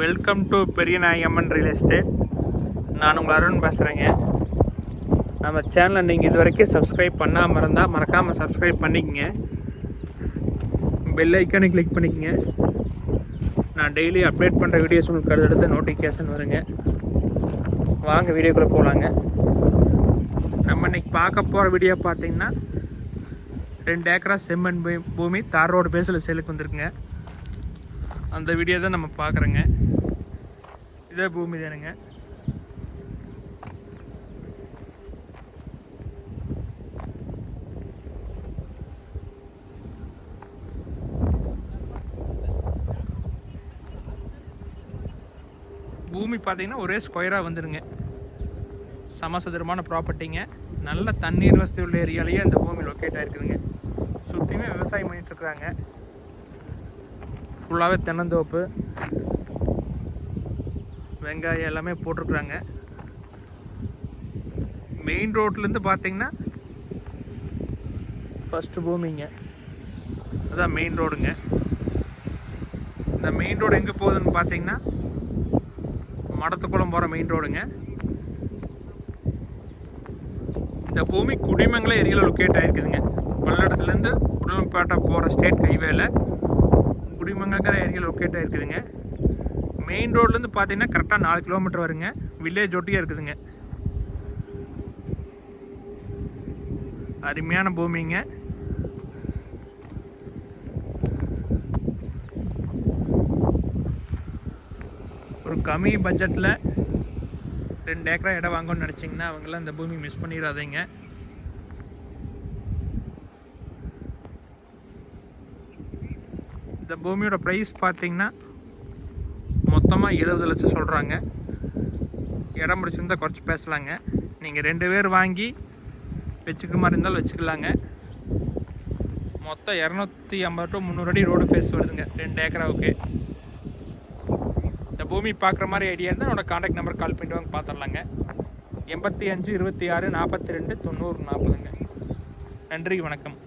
Welcome to Periyanayagamman real estate நான் உங்கள் அருண் பேசுகிறேங்க நம்ம சேனலை நீங்கள் இது வரைக்கும் சப்ஸ்கிரைப் பண்ணாமல் இருந்தால் மறக்காமல் சப்ஸ்கிரைப் பண்ணிக்கங்க. பெல் ஐக்கானை கிளிக் பண்ணிக்கங்க. நான் டெய்லி அப்டேட் பண்ணுற வீடியோஸ் உங்களுக்கு அடுத்தடுத்து நோட்டிஃபிகேஷன் வருங்க. வாங்க வீடியோக்குள்ளே போகலாங்க நம்ம இன்றைக்கி பார்க்க போகிற வீடியோ பார்த்தீங்கன்னா ரெண்டு ஏக்கரா செம்மண் பூமி தார் ரோடு பேஸில் சேலுக்கு வந்திருக்குங்க. அந்த வீடியோ தான் நம்ம பார்க்குறோங்க. இதே பூமி தானுங்க. பூமி பார்த்தீங்கன்னா ஒரே ஸ்கொயராக வந்துடுங்க சமசதுரமான ப்ராப்பர்ட்டிங்க நல்ல தண்ணீர் வசதி உள்ள ஏரியாலேயே அந்த பூமி லொக்கேட் ஆகிருக்குதுங்க சுற்றியுமே விவசாயம் பண்ணிகிட்ருக்குறாங்க ஃபுல்லாகவே தென்னந்தோப்பு வெங்காயம் எல்லாமே போட்டிருக்குறாங்க. மெயின் ரோட்லேருந்து பார்த்தீங்கன்னா ஃபஸ்ட்டு பூமிங்க அதான் மெயின் ரோடுங்க இந்த மெயின் ரோடு எங்கே போகுதுன்னு பார்த்தீங்கன்னா மடத்துக்குளம் போகிற மெயின் ரோடுங்க இந்த பூமி குடிமங்கல ஏரியாவில் லொக்கேட் ஆகிருக்குதுங்க பல்லடத்துலேருந்து உடலம்பேட்டை போகிற ஸ்டேட் ஹைவேல குடிமங்கலங்கிற ஏரியா லொக்கேட் ஆகிருக்குதுங்க மெயின் ரோட்லேருந்து பார்த்தீங்கன்னா கரெக்டாக நாலு கிலோமீட்டர் வருங்க. வில்லேஜ் ஒட்டியே இருக்குதுங்க. அருமையான பூமிங்க. ஒரு கம்மி பட்ஜெட்டில் ரெண்டு ஏக்கரா இடம் வாங்கணும்னு நினச்சிங்கன்னா அவங்களாம் இந்த பூமி மிஸ் பண்ணிடாதீங்க. இந்த பூமியோட ப்ரைஸ் பார்த்தீங்கன்னா மொத்தமாக எழுபது லட்சம் சொல்கிறாங்க இடம் பிடிச்சிருந்தா குறைச்சி பேசலாங்க. நீங்கள் ரெண்டு பேர் வாங்கி வச்சுக்க மாதிரி இருந்தாலும் வச்சுக்கலாங்க. மொத்தம் இரநூத்தி ஐம்பது டு முந்நூறு அடி ரோடு ஃபேஸ் வருதுங்க ரெண்டு ஏக்கராவுக்கு. இந்த பூமி பார்க்குற மாதிரி ஐடியா இருந்தால் என்னோடய காண்டாக்ட் நம்பர் கால் பண்ணிட்டு வாங்க பார்த்துடலாங்க எண்பத்தி அஞ்சு இருபத்தி ஆறு நாற்பத்தி ரெண்டு தொண்ணூறு நாற்பதுங்க. நன்றி வணக்கம்.